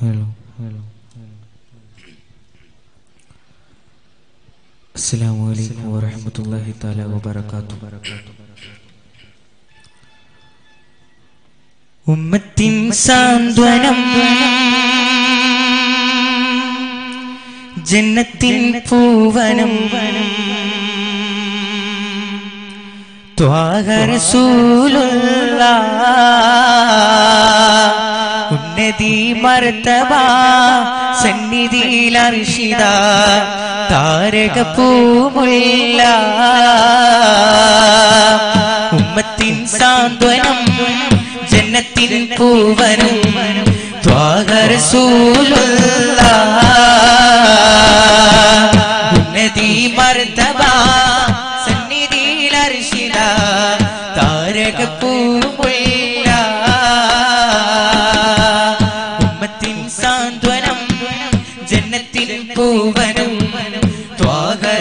hello hello അസ്സാം വലൈക്കും വാഹമത്തല്ലാഹി താല വാത്തു ഉമ്മത്തിൻ സാന്ത്വനം ജന്നത്തിൻ പൂവനം ത്വാഹ റസൂലുള്ള മർത്തബ സന്നിധിയിൽ അർഷിത താരക ഉമ്മത്തിൻ സാന്ത്വനം ജന്നത്തിൻ പൂവനും ത്വാഹരസൂലുള്ള ഉന്നതി മർത്തബ സന്നിധിയിൽ അർഷിത താരക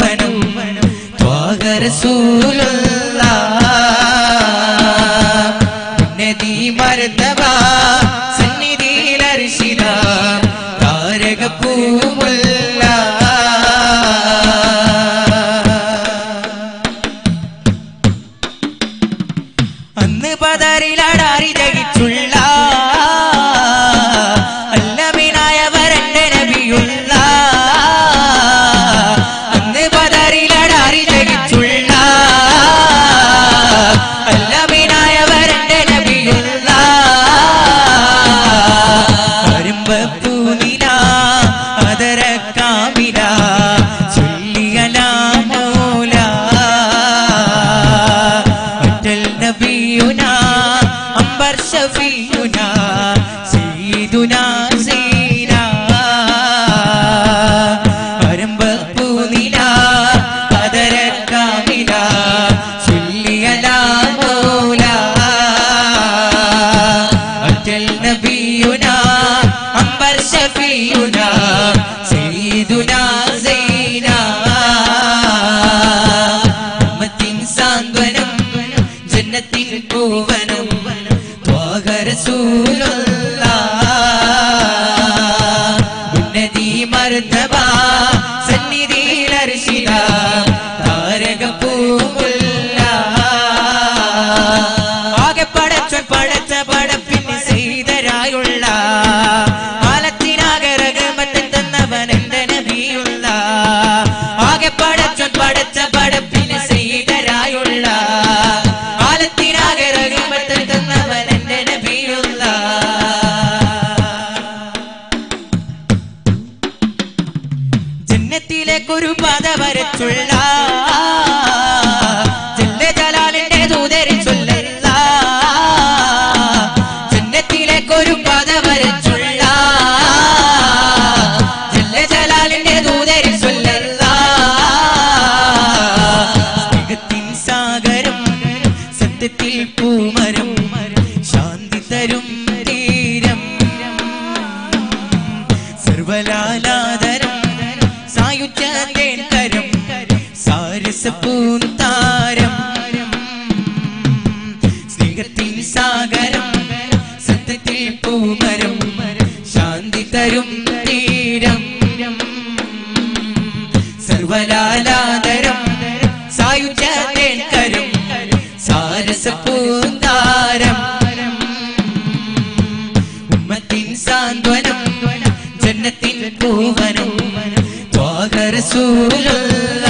പൂവനം ത്വാഗരസൂലുള്ള നദി അർഷിത താരക പൂമുല്ല അന്ന് പതറിലടാറി ജയിച്ചുള്ള ജല്ല ജലാലിന്റെ ജന്നത്തിലേക്കൊരു വരച്ചുള്ള ജല്ല ജലാലിന്റെ സാഗരം സത്യത്തിൽ ശാന്തി തീരം മനസ്സപ്പൂന്താരം സ്നേഹത്തിൻ സാഗരം സത്യത്തിൽ പൂമരം ശാന്തി തരും തീരം സർവലാലാതരം സായുധേൽക്കരം സാരസപ്പൂന്താരം ഉമ്മത്തിൻ സാന്ത്വനം ജന്നത്തിൻ പൂവനം ത്വാകരസൂലുള്ള